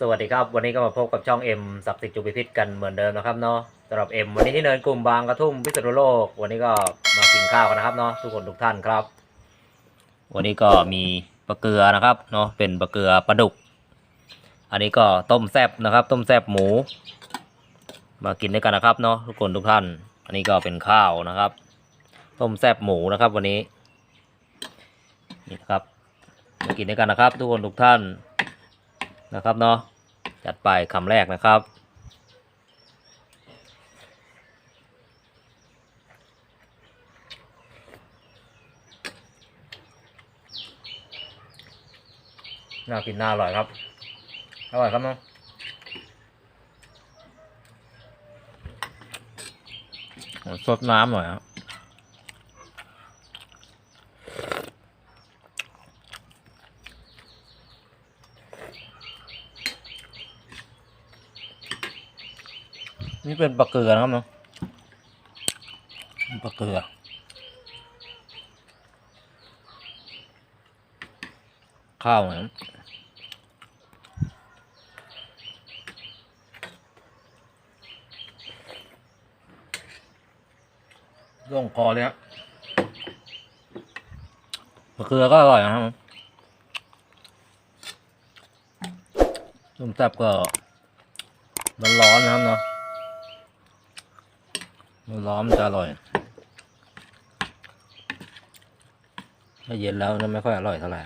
สวัสดีครับวันนี้ก็มาพบกับช่องเอ็มศักดิ์สิทธิ์จุบิพิษกันเหมือนเดิมนะครับเนาะสำหรับเอ็มวันนี้ที่เนินกลุ่มบางกระทุ่มพิษณุโลก วันนี้ก็มากินข้าวกันนะครับเนาะทุกคนทุกท่านครับ วันนี้ก็มีปลาเกลือนะครับเนาะเป็นปลาเกลือปลาดุก อันนี้ก็ต้มแซบนะครับ ต้มแซบหมู มากินด้วยกันนะครับเนาะทุกคนทุกท่าน อันนี้ก็เป็นข้าวนะครับ ต้มแซบหมูนะครับ วันนี้นี่นะครับมากินด้วยกันนะครับ ทุกคนทุกท่าน นะครับเนาะจัดไปคำแรกนะครับ น่ากินน่าอร่อยครับ อร่อยครับเนาะโอ้สดน้ำหน่อยครับ นี่เป็นปลาเกลือนะครับเนาะปลาเกลือ ข้าวนะร่วงคอเลยครับปลาเกลือก็อร่อยนะครับต้มแซ่บก็ร้อนๆนะครับเนาะ มันร้อนมันจะอร่อยถ้าเย็นแล้วจะไม่ค่อยอร่อยเท่าไหร่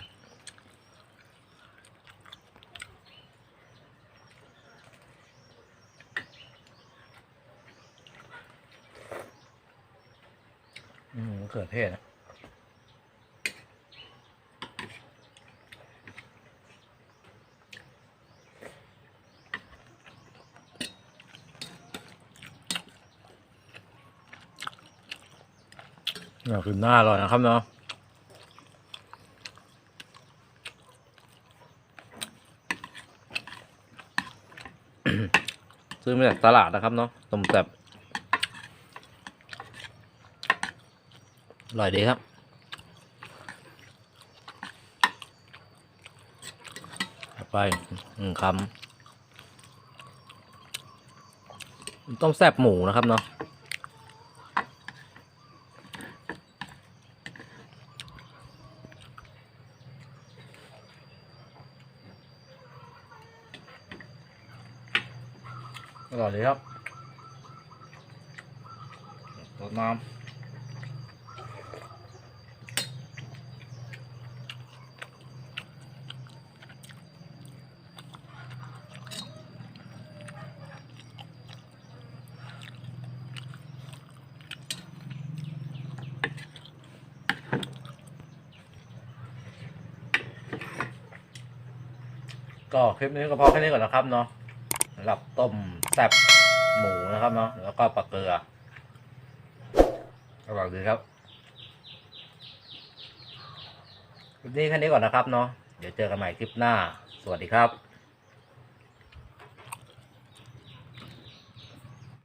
อืมมะเขือเทศอะ อยากกินหน้าอร่อยนะครับเนาะซื้อมาจากตลาดนะครับเนาะต้มแซ่บอร่อยดีครับไปหนึ่งคำต้มแซ่บหมูนะครับเนาะ อร่อยดีครับรดน้ำก็คลิปนี้ก็พอแค่นี้ก่อนนะครับเนาะ สำหรับต้มแซ่บหมูนะครับเนาะแล้วก็ปลาเกลืออร่อยดีครับคลิปนี้แค่นี้ก่อนนะครับเนาะเดี๋ยวเจอกันใหม่คลิปหน้า สวัสดีครับ